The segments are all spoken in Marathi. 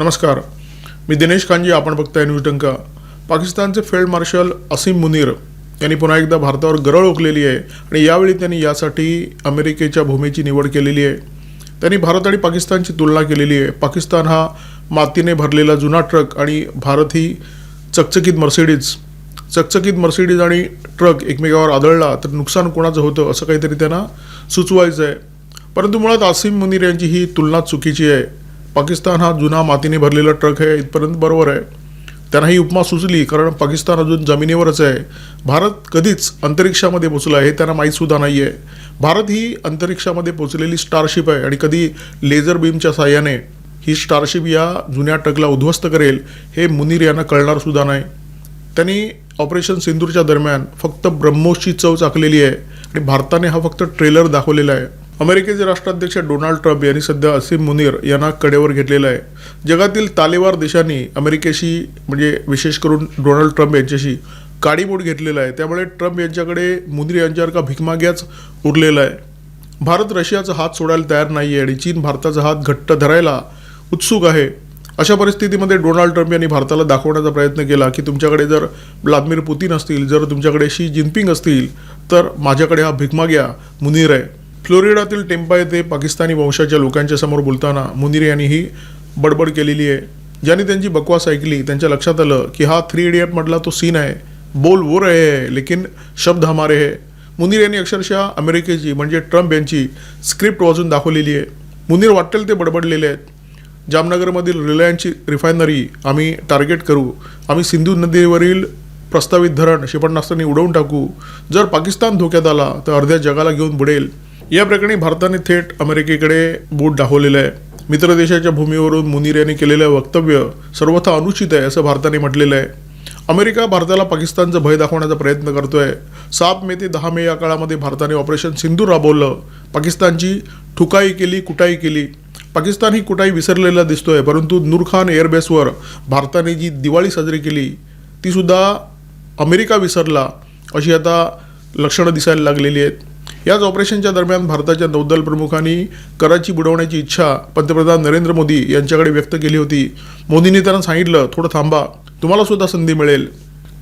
नमस्कार. मी दिनेश कांजी आपण बघताय न्यूज टंका पाकिस्तानचे फील्ड मार्शल असीम मुनीर यांनी पुन्हा एकदा भारतावर गरळ ओकलेली आहे आणि यावेळी त्यांनी यासाठी अमेरिकेच्या भूमीची निवड केलेली आहे. त्यांनी भारत आणि पाकिस्तानची तुलना केलेली आहे. पाकिस्तान हा मातीने भरलेला जुना ट्रक आणि भारत ही चकचकीत मर्सिडीज. चकचकीत मर्सिडीज आणि ट्रक एकमेकावर आदळला तर नुकसान कोणाचं होतं असं काहीतरी त्यांना सुचवायचं आहे परंतु मुळात आसिम मुनीर यांची ही तुलना चुकीची आहे. पाकिस्तान हा जुना मातीने भरलेला ट्रक आहे इथपर्यंत बरोबर आहे. त्यांना ही उपमा सुचली कारण पाकिस्तान अजून जमिनीवरच आहे. भारत कधीच अंतरिक्षामध्ये पोचला आहे हे त्यांना माहीतसुद्धा नाही आहे भारत ही अंतरिक्षामध्ये पोचलेली स्टारशिप आहे आणि कधी लेझर बीमच्या साह्याने ही स्टारशिप या जुन्या ट्रकला उद्ध्वस्त करेल हे मुनीर यांना कळणार सुद्धा नाही. त्यांनी ऑपरेशन सिंदूरच्या दरम्यान फक्त ब्रह्मोसची चव चाकलेली आहे आणि भारताने हा फक्त ट्रेलर दाखवलेला आहे. अमेरिकेचे राष्ट्राध्यक्ष डोनाल्ड ट्रम्प यांनी सध्या असीम मुनीर यांना कडेवर घेतलेलं आहे. जगातील तालेवार देशांनी अमेरिकेशी म्हणजे विशेष करून डोनाल्ड ट्रम्प यांच्याशी काडीमोड घेतलेला आहे. त्यामुळे ट्रम्प यांच्याकडे मुनीर यांच्यावर का भिकमाग्याच उरलेला आहे. भारत रशियाचा हात सोडायला तयार नाही आहे आणि चीन भारताचा हात घट्ट धरायला उत्सुक आहे. अशा परिस्थितीमध्ये डोनाल्ड ट्रम्प यांनी भारताला दाखवण्याचा प्रयत्न केला की तुमच्याकडे जर व्लादिमीर पुतीन असतील जर तुमच्याकडे शी जिनपिंग असतील तर माझ्याकडे हा भिकमाग्या मुनीर आहे. फ्लोरिडातील टेम्पा येथे पाकिस्तानी वंशाच्या लोकांच्या समोर बोलताना मुनीर यांनी ही बडबड केलेली आहे. ज्यांनी त्यांची बकवास ऐकली त्यांच्या लक्षात आलं की हा थ्री इडियट मधला तो सीन आहे. बोल वो रहे है लेकिन शब्द हमारे है. मुनीर यांनी अक्षरशः अमेरिकेची म्हणजे ट्रम्प यांची स्क्रिप्ट वाजून दाखवलेली आहे. मुनीर वाटेल ते बडबडलेले आहेत. जामनगरमधील रिलायन्सची रिफायनरी आम्ही टार्गेट करू. आम्ही सिंधू नदीवरील प्रस्तावित धरण क्षेपणास्त्रांनी उडवून टाकू. जर पाकिस्तान धोक्यात आला तर अर्ध्या जगाला घेऊन बुडेल. या प्रकरणी भारताने थेट अमेरिकेकडे बोट दाखवलेलं आहे. मित्र देशाच्या भूमीवरून मुनीर यांनी केलेलं वक्तव्य सर्वथा अनुचित आहे असं भारताने म्हटलेलं आहे. अमेरिका भारताला पाकिस्तानचं भय दाखवण्याचा प्रयत्न करतोय. सात मे ते दहा मे या काळामध्ये भारताने ऑपरेशन सिंधू राबवलं. पाकिस्तानची ठुकाई केली कुटाई केली. पाकिस्तान ही कुटाई विसरलेला दिसतोय परंतु नूरखान एअरबेसवर भारताने जी दिवाळी साजरी केली तीसुद्धा अमेरिका विसरला अशी आता लक्षणं दिसायला लागलेली आहेत. याच ऑपरेशनच्या दरम्यान भारताच्या नौदल प्रमुखांनी कराची बुडवण्याची इच्छा पंतप्रधान नरेंद्र मोदी यांच्याकडे व्यक्त केली होती. मोदींनी त्यांना सांगितलं थोडं थांबा तुम्हाला सुद्धा संधी मिळेल.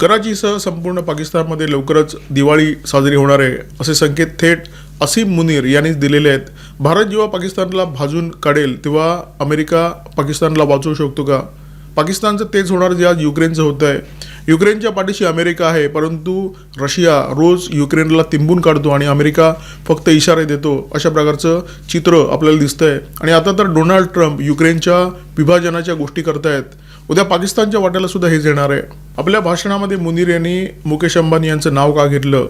कराचीसह संपूर्ण पाकिस्तानमध्ये लवकरच दिवाळी साजरी होणार आहे. असे संकेत थेट असीम मुनीर यांनीच दिलेले आहेत. भारत जेव्हा पाकिस्तानला भाजून काढेल तेव्हा अमेरिका पाकिस्तानला वाचवू शकतो का? पाकिस्तानचं तेच होणार जे आज युक्रेनचं होतं आहे युक्रेनच्या पाठीशी अमेरिका आहे परंतु रशिया रोज युक्रेनला तिंबून काढतो आणि अमेरिका फक्त इशारे देतो. अशा प्रकारचं चित्र आपल्याला दिसतंय. आणि आता तर डोनाल्ड ट्रम्प युक्रेनच्या विभाजनाच्या गोष्टी करतायत. उद्या पाकिस्तानच्या वाट्याला सुद्धा हेच येणार आहे. आपल्या भाषणामध्ये मुनीर यांनी मुकेश अंबानी यांचं नाव का घेतलं?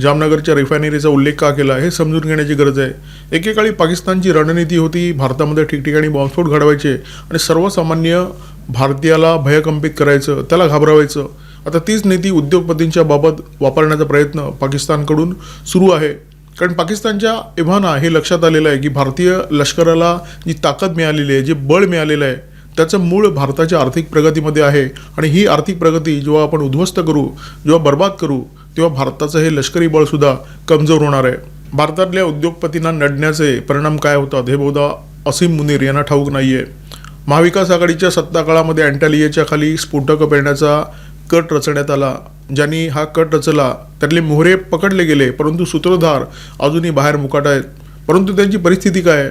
जामनगरच्या रिफायनरीचा उल्लेख का केला? हे समजून घेण्याची गरज आहे. एकेकाळी पाकिस्तानची रणनीती होती भारतामध्ये ठिकठिकाणी बॉम्बस्फोट घडवायचे आणि सर्वसामान्य भारतीयाला भयकंपित करायचं त्याला घाबरवायचं. आता तीच नीती उद्योगपतींच्या बाबत वापरण्याचा प्रयत्न पाकिस्तानकडून सुरू आहे. कारण पाकिस्तानच्या एव्हाना हे लक्षात आलेलं आहे की भारतीय लष्कराला जी ताकद मिळालेली आहे जे बळ मिळालेलं आहे त्याचं मूळ भारताच्या आर्थिक प्रगतीमध्ये आहे. आणि ही आर्थिक प्रगती जेव्हा आपण उद्ध्वस्त करू जेव्हा बर्बाद करू तेव्हा भारताचं हे लष्करी बळसुद्धा कमजोर होणार आहे. भारतातल्या उद्योगपतींना नडण्याचे परिणाम काय होतात हे बहुधा असीम मुनीर यांना ठाऊक नाही आहे महाविकास आघाडीच्या सत्ताकाळामध्ये अँटालियाच्या खाली स्फोटकं पेरण्याचा कट रचण्यात आला. ज्यांनी हा कट रचला त्यातले मोहरे पकडले गेले परंतु सूत्रधार अजूनही बाहेर मुकाट आहेत. परंतु त्यांची परिस्थिती काय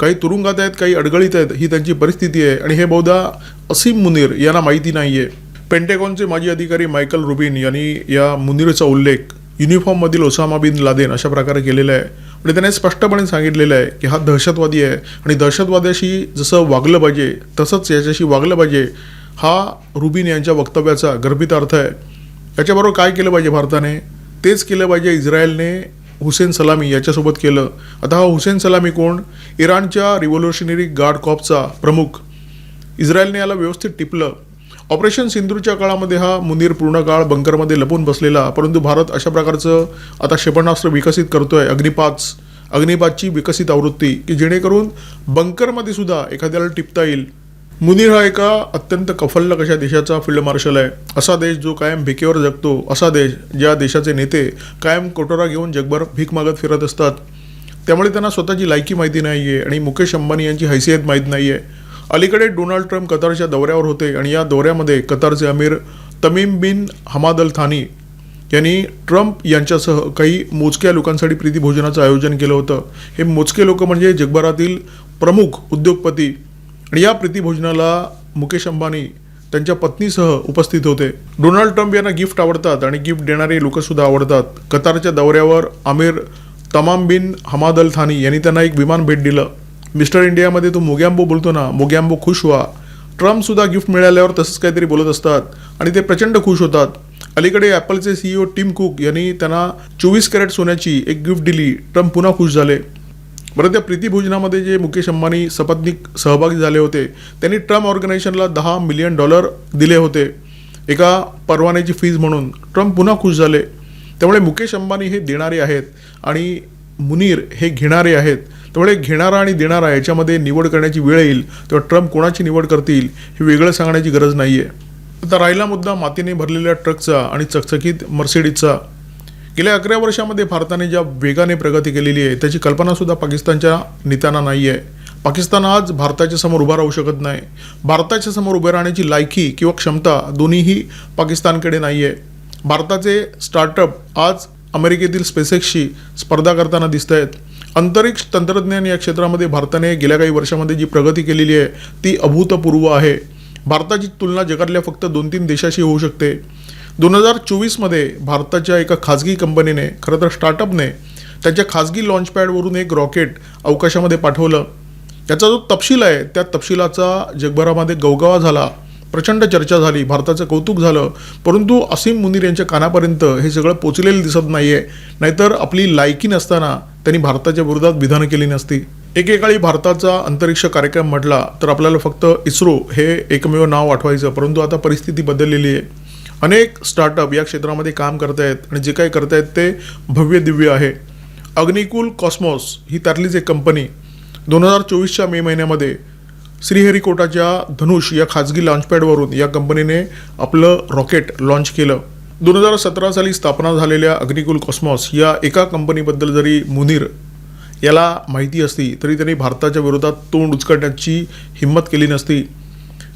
काही तुरुंगात आहेत काही अडगळीत आहेत ही त्यांची परिस्थिती आहे. आणि हे बहुधा असीम मुनीर यांना माहिती नाही आहे पेंटेकॉनचे माजी अधिकारी मायकल रुबिन यांनी या मुनीरचा उल्लेख युनिफॉर्ममधील ओसामा बिन लादेन अशा प्रकारे केलेला आहे. आणि त्याने स्पष्टपणे सांगितलेलं आहे की हा दहशतवादी आहे. आणि दहशतवाद्याशी जसं वागलं पाहिजे तसंच याच्याशी वागलं पाहिजे हा रुबिन यांच्या वक्तव्याचा गर्भित अर्थ आहे. याच्याबरोबर काय केलं पाहिजे भारताने? तेच केलं पाहिजे इस्रायलने हुसेन सलामी याच्यासोबत केलं. आता हा हुसेन सलामी कोण? इराणच्या रिव्होल्युशनरी गार्ड कॉपचा प्रमुख. इस्रायलने याला व्यवस्थित टिपलं. ऑपरेशन सिंधूच्या काळामध्ये हा मुनीर पूर्ण काळ बंकरमध्ये लपून बसलेला परंतु भारत अशा प्रकारचं आता क्षेपणास्त्र विकसित करतोय अग्निपाच अग्निपाचची विकसित आवृत्ती की जेणेकरून बंकरमध्ये सुद्धा एखाद्याला टिपता येईल. मुनीर हा एका अत्यंत कफल्लक अशा देशाचा फील्ड मार्शल आहे. असा देश जो कायम भिकेवर जगतो असा देश ज्या देशाचे नेते कायम कोटोरा घेऊन जगभर भीक मागत फिरत असतात. त्यामुळे त्यांना स्वतःची लायकी माहिती नाही आहे आणि मुकेश अंबानी यांची हैसियत माहीत नाही आहे अलीकडे डोनाल्ड ट्रम्प कतारच्या दौऱ्यावर होते आणि या दौऱ्यामध्ये कतारचे अमीर तमीम बिन हमाद अल थानी यांनी ट्रम्प यांच्यासह काही मोजक्या लोकांसाठी प्रीतीभोजनाचं आयोजन केलं होतं. हे मोजके लोक म्हणजे जगभरातील प्रमुख उद्योगपती आणि या प्रीतीभोजनाला मुकेश अंबानी त्यांच्या पत्नीसह उपस्थित होते. डोनाल्ड ट्रम्प यांना गिफ्ट आवडतात आणि गिफ्ट देणारे लोकसुद्धा आवडतात. कतारच्या दौऱ्यावर आमिर तमाम बिन हमाद अल थानी यांनी त्यांना एक विमान भेट दिलं. मिस्टर इंडियामध्ये तो मोग्याम्बो बोलतो ना मोग्याम्बो खुश व्हा. ट्रम्पसुद्धा गिफ्ट मिळाल्यावर तसंच काहीतरी बोलत असतात आणि ते प्रचंड खुश होतात. अलीकडे ॲपलचे सीईओ टिम कुक यांनी त्यांना चोवीस कॅरेट सोन्याची एक गिफ्ट दिली. ट्रम्प पुन्हा खुश झाले. बरं त्या प्रीतीभोजनामध्ये जे मुकेश अंबानी सपत्निक सहभागी झाले होते त्यांनी ट्रम्प ऑर्गनायझेशनला दहा मिलियन डॉलर दिले होते. एका परवान्याची फीज म्हणून. ट्रम्प पुन्हा खुश झाले. त्यामुळे मुकेश अंबानी हे देणारे आहेत आणि मुनीर हे घेणारे आहेत. त्यामुळे घेणारा आणि देणारा याच्यामध्ये निवड करण्याची वेळ येईल तेव्हा ट्रम्प कोणाची निवड करतील हे वेगळं सांगण्याची गरज नाही आहे आता राहिला मुद्दा मातीने भरलेल्या ट्रकचा आणि चकचकीत मर्सिडीजचा. गेल्या अकरा वर्षामध्ये भारताने ज्या वेगाने प्रगती केलेली आहे त्याची कल्पनासुद्धा पाकिस्तानच्या नेत्यांना नाही आहे पाकिस्तान आज भारताच्या समोर उभा राहू शकत नाही. भारताच्या समोर उभे राहण्याची लायकी किंवा क्षमता दोन्हीही पाकिस्तानकडे नाही आहे भारताचे स्टार्टअप आज अमेरिकेतील स्पेसेक्सशी स्पर्धा करताना दिसत आहेत अंतरिक्ष तंत्रज्ञान या क्षेत्रामध्ये भारताने गेल्या काही वर्षामध्ये जी प्रगती केलेली आहे ती अभूतपूर्व आहे. भारताची तुलना जगातल्या फक्त दोन तीन देशाशी होऊ शकते. दोन हजार चोवीसमध्ये भारताच्या एका खाजगी कंपनीने खरं तर स्टार्टअपने त्यांच्या खाजगी लॉन्चपॅडवरून एक रॉकेट अवकाशामध्ये पाठवलं. त्याचा जो तपशील आहे त्या तपशिलाचा जगभरामध्ये गवगवा झाला. प्रचंड चर्चा झाली भारताचं कौतुक झालं परंतु असीम मुनीर यांच्या कानापर्यंत हे सगळं पोचलेलं दिसत नाही आहे नाहीतर आपली लायकी नसताना त्यांनी भारताच्या विरोधात विधानं केली नसती. एकेकाळी भारताचा अंतरिक्ष कार्यक्रम म्हटला तर आपल्याला फक्त इस्रो हे एकमेव नाव आठवायचं परंतु आता परिस्थिती बदललेली आहे. अनेक स्टार्टअप या क्षेत्रामध्ये काम करत आहेत आणि जे काही करत आहेत ते भव्य दिव्य आहे. अग्निकुल कॉस्मॉस ही त्यातलीच एक कंपनी दोन हजार चोवीसच्या मे महिन्यामध्ये श्रीहरिकोटाच्या धनुष या खाजगी लॉन्चपॅडवरून या कंपनीने आपलं रॉकेट लॉन्च केलं. दोन हजार सतरा साली स्थापना झालेल्या अग्निकुल कॉस्मॉस या एका कंपनीबद्दल जरी मुनीर याला माहिती असती तरी त्यांनी भारताच्या विरोधात तोंड उचकटण्याची हिंमत केली नसती.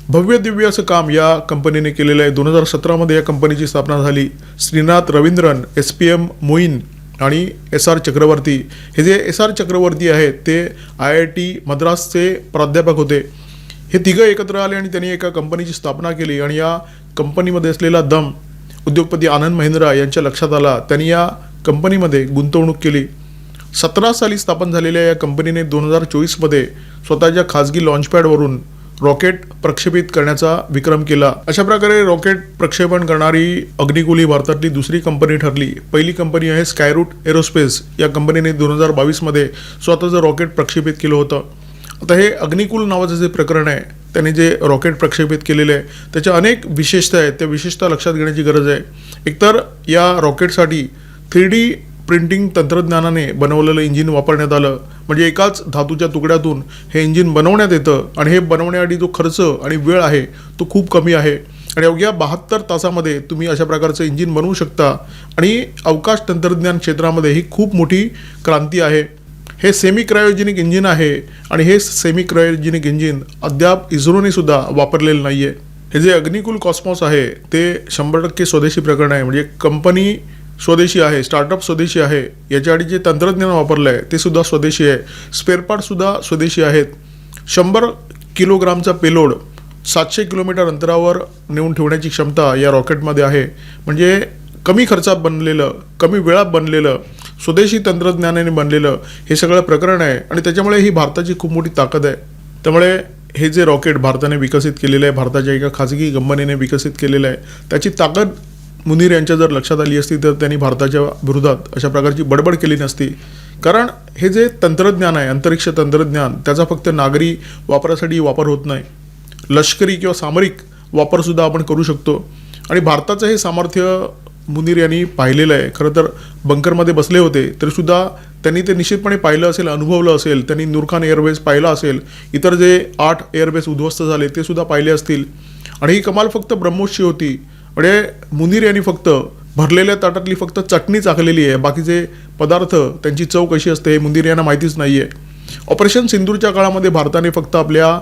भव्य दिव्य असं काम या कंपनीने केलेलं आहे. दोन हजार सतरामध्ये या कंपनीची स्थापना झाली. Srinath Raveendran S P M Moin आणि एस आर चक्रवर्ती. हे जे एस आर चक्रवर्ती आहेत ते आय आय टी मद्रासचे प्राध्यापक होते. हे तिघं एकत्र आले आणि त्यांनी एका कंपनीची स्थापना केली आणि या कंपनीमध्ये असलेला दम उद्योगपती आनंद महिंद्रा यांच्या लक्षात आला. त्यांनी या कंपनीमध्ये गुंतवणूक केली. सतरा साली स्थापन झालेल्या या कंपनीने दोन हजार चोवीसमध्ये स्वतःच्या खाजगी लॉन्चपॅडवरून रॉकेट प्रक्षेपित करण्याचा विक्रम केला. अशा प्रकारे रॉकेट प्रक्षेपण करणारी अग्निकुल ही भारतातली दुसरी कंपनी ठरली. पहिली कंपनी आहे स्कायरूट एरोस्पेस या कंपनीने दोन हजार बावीसमध्ये स्वतःचं रॉकेट प्रक्षेपित केलं होतं. आता हे अग्निकुल नावाचं जे प्रकरण आहे त्याने जे रॉकेट प्रक्षेपित केलेले आहे त्याच्या अनेक विशेषता आहेत त्या विशेषता लक्षात घेण्याची गरज आहे. एकतर या रॉकेटसाठी थ्री डी प्रिंटिंग तंत्रज्ञानाने बनवलेलं इंजिन वापरण्यात आलं. म्हणजे एकाच धातूच्या तुकड्यातून हे इंजिन बनवण्यात येतं आणि हे बनवण्यासाठी जो खर्च आणि वेळ आहे तो खूप कमी आहे. आणि अवघ्या बहात्तर तासामध्ये तुम्ही अशा प्रकारचं इंजिन बनवू शकता. आणि अवकाश तंत्रज्ञान क्षेत्रामध्ये ही खूप मोठी क्रांती आहे. हे सेमी क्रायोजेनिक इंजिन आहे आणि हे सेमी क्रायोजेनिक इंजिन अद्याप इस्रोनेसुद्धा वापरलेलं नाही आहे हे जे अग्निकुल कॉस्मॉस आहे ते शंभर टक्के स्वदेशी प्रकरण आहे. म्हणजे कंपनी स्वदेशी आहे स्टार्टअप स्वदेशी आहे याच्यासाठी जे तंत्रज्ञान वापरलं आहे ते सुद्धा स्वदेशी आहे. स्पेअरपार्टसुद्धा स्वदेशी आहेत. शंभर किलोग्रामचा पेलोड सातशे किलोमीटर अंतरावर नेऊन ठेवण्याची क्षमता या रॉकेटमध्ये आहे. म्हणजे कमी खर्चात बनलेलं कमी वेळात बनलेलं स्वदेशी तंत्रज्ञानाने बनलेलं हे सगळं प्रकरण आहे आणि त्याच्यामुळे ही भारताची खूप मोठी ताकद आहे. त्यामुळे हे जे रॉकेट भारताने विकसित केलेलं आहे भारताच्या एका खाजगी कंपनीने विकसित केलेलं आहे त्याची ताकद मुनीर यांच्या जर लक्षात आली असती तर त्यांनी भारताच्या विरोधात अशा प्रकारची बडबड केली नसती. कारण हे जे तंत्रज्ञान आहे अंतरिक्ष तंत्रज्ञान त्याचा फक्त नागरी वापरासाठी वापर होत नाही. लष्करी किंवा सामरिक वापरसुद्धा आपण करू शकतो. आणि भारताचं हे सामर्थ्य मुनीर यांनी पाहिलेलं आहे. खरं तर बंकरमध्ये बसले होते तरीसुद्धा त्यांनी ते निश्चितपणे पाहिलं असेल अनुभवलं असेल. त्यांनी नूरखान एअरबेस पाहिला असेल. इतर जे आठ एअरबेस उद्ध्वस्त झाले ते सुद्धा पाहिले असतील. आणि ही कमाल फक्त ब्रह्मोसची होती. म्हणजे मुनीर यांनी फक्त भरलेल्या ताटातली फक्त चटणी चाकलेली आहे. बाकीचे पदार्थ त्यांची चव कशी असते हे मुनीर यांना माहितीच नाही आहे ऑपरेशन सिंदूरच्या काळामध्ये भारताने फक्त आपल्या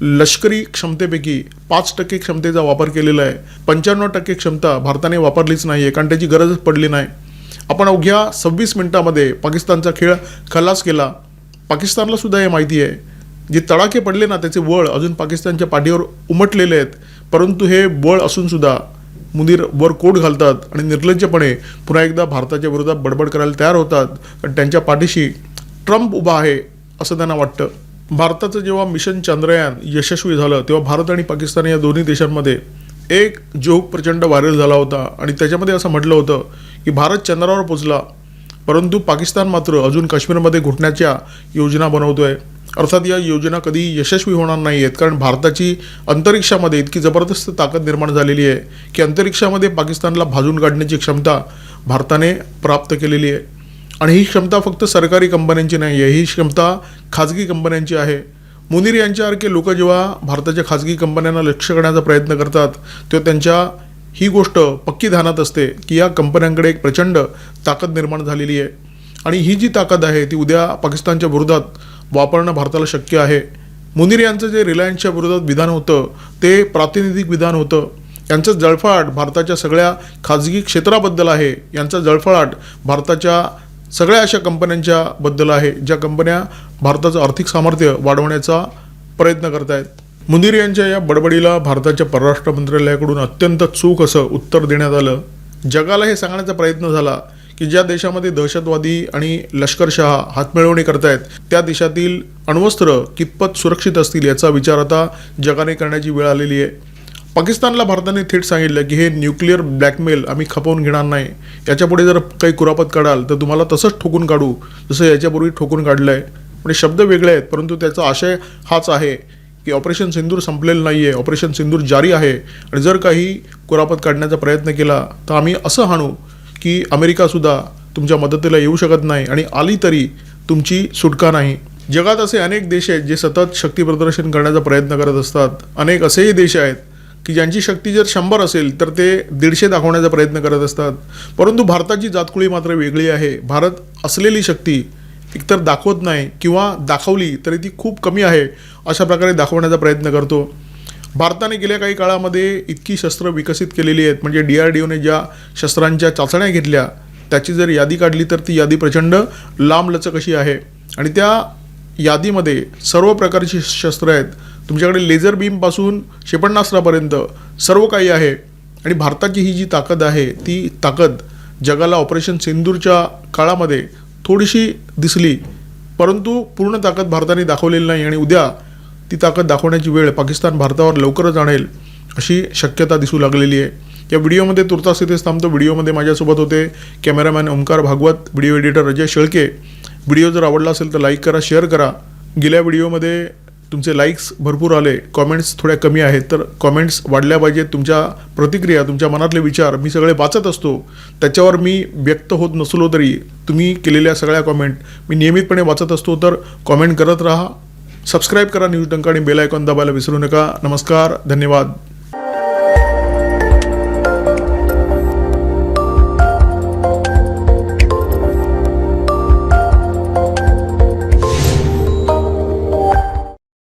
लष्करी क्षमतेपैकी पाच टक्के क्षमतेचा वापर केलेला आहे. पंच्याण्णव टक्के क्षमता भारताने वापरलीच नाही आहे कारण त्याची गरजच पडली नाही. आपण अवघ्या सव्वीस मिनिटामध्ये पाकिस्तानचा खेळ खलास केला. पाकिस्तानला सुद्धा हे माहिती आहे. जे तडाखे पडले ना त्याचे वळ अजून पाकिस्तानच्या पाठीवर उमटलेले आहेत. परंतु हे बळ असून सुद्धा मुनीर वर कोट घालतात आणि निर्लज्जपणे पुन्हा एकदा भारताच्या विरोधात बडबड करायला तयार होतात. कारण त्यांच्या पाठीशी ट्रम्प उभा आहे असं त्यांना वाटतं. भारताचं जेव्हा मिशन चंद्रयान यशस्वी झालं तेव्हा भारत आणि पाकिस्तान या दोन्ही देशांमध्ये एक जोक प्रचंड व्हायरल झाला होता. आणि त्याच्यामध्ये असं म्हटलं होतं की भारत चंद्रावर पोचला परंतु पाकिस्तान मात्र अजून काश्मीरमध्ये घुटण्याच्या योजना बनवतो आहे अर्थात या योजना कधी यशस्वी होणार नाही आहेत कारण भारताची अंतरिक्षामध्ये इतकी जबरदस्त ताकद निर्माण झालेली आहे की अंतरिक्षामध्ये पाकिस्तानला भाजून काढण्याची क्षमता भारताने प्राप्त केलेली आहे. आणि ही क्षमता फक्त सरकारी कंपन्यांची नाही आहे ही क्षमता खाजगी कंपन्यांची आहे. मुनीर यांच्यासारखे लोक जेव्हा भारताच्या खाजगी कंपन्यांना लक्ष करण्याचा प्रयत्न करतात तेव्हा त्यांच्या ही गोष्ट पक्की ध्यानात असते की या कंपन्यांकडे एक प्रचंड ताकद निर्माण झालेली आहे. आणि ही जी ताकद आहे ती उद्या पाकिस्तानच्या विरोधात वापरणं भारताला शक्य आहे. मुनीर यांचं जे रिलायन्सच्या विरोधात विधान होतं ते प्रातिनिधिक विधान होतं. यांचं जळफळाट भारताच्या सगळ्या खाजगी क्षेत्राबद्दल आहे. यांचा जळफळाट भारताच्या सगळ्या अशा कंपन्यांच्या बद्दल आहे ज्या कंपन्या भारताचं आर्थिक सामर्थ्य वाढवण्याचा प्रयत्न करत आहेत मुनीर यांच्या या बडबडीला भारताच्या परराष्ट्र मंत्रालयाकडून अत्यंत चूक असं उत्तर देण्यात आलं. जगाला हे सांगण्याचा प्रयत्न झाला. की ज्या देशामध्ये दहशतवादी आणि लष्करशहा हातमिळवणी करतायत त्या देशातील अण्वस्त्र कितपत सुरक्षित असतील याचा विचार आता जगाने करण्याची वेळ आलेली आहे. पाकिस्तानला भारताने थेट सांगितलं की हे न्यूक्लिअर ब्लॅकमेल आम्ही खपवून घेणार नाही. याच्यापुढे जर काही कुरापत काढाल तर तुम्हाला तसंच ठोकून काढू जसं याच्यापूर्वी ठोकून काढलं आहे म्हणजे शब्द वेगळे आहेत परंतु त्याचा आशय हाच आहे की ऑपरेशन सिंदूर संपलेलं नाही आहे ऑपरेशन सिंदूर जारी आहे. आणि जर काही कुरापत काढण्याचा प्रयत्न केला तर आम्ही असं हाणू की अमेरिकासुद्धा तुमच्या मदतीला येऊ शकत नाही आणि आली तरी तुमची सुटका नाही. जगात असे अनेक देश आहेत जे सतत शक्ती प्रदर्शन करण्याचा प्रयत्न करत असतात. अनेक असेही देश आहेत की ज्यांची शक्ती जर शंभर असेल तर ते दीडशे दाखवण्याचा प्रयत्न करत असतात. परंतु भारताची जातकुळी मात्र वेगळी आहे. भारत असलेली शक्ती एकतर दाखवत नाही किंवा दाखवली तरी ती खूप कमी आहे अशा प्रकारे दाखवण्याचा प्रयत्न करतो. भारताने गेल्या काही काळामध्ये इतकी शस्त्र विकसित केलेली आहेत. म्हणजे डी आर डी ओने ज्या शस्त्रांच्या चाचण्या घेतल्या त्याची जर यादी काढली तर ती यादी प्रचंड लांबलचक अशी आहे. आणि त्या यादीमध्ये सर्व प्रकारची शस्त्र आहेत. तुमच्याकडे लेझर बीमपासून क्षेपणास्त्रापर्यंत सर्व काही आहे. आणि भारताची ही जी ताकद आहे ती ताकद जगाला ऑपरेशन सिंदूरच्या काळामध्ये थोडीशी दिसली परंतु पूर्ण ताकद भारताने दाखवलेली नाही. आणि उद्या ती ताकद दाखवण्याची वेळ पाकिस्तान भारतावर लवकरच आणेल अशी शक्यता दिसू लागलेली आहे. या व्हिडिओमध्ये तुर्तास इथेच थांबतो. व्हिडिओमध्ये माझ्यासोबत होते cameraman Omkar Bhagwat video editor Ajay Shelke. Video जर आवडला असेल तर लाईक करा शेअर करा. गेल्या व्हिडिओमध्ये तुमचे लाईक्स भरपूर आले. कॉमेंट्स थोड्या कमी आहेत. तर कॉमेंट्स वाढल्या पाहिजेत. तुमच्या प्रतिक्रिया तुमच्या मनातले विचार मी सगळे वाचत असतो. त्याच्यावर मी व्यक्त होत नसलो तरी तुम्ही केलेल्या सगळ्या कॉमेंट मी नियमितपणे वाचत असतो. तर कॉमेंट करत राहा. सबस्क्राईब करा न्यूज डंका आणि बेल आयकॉन दाबायला विसरू नका. नमस्कार धन्यवाद.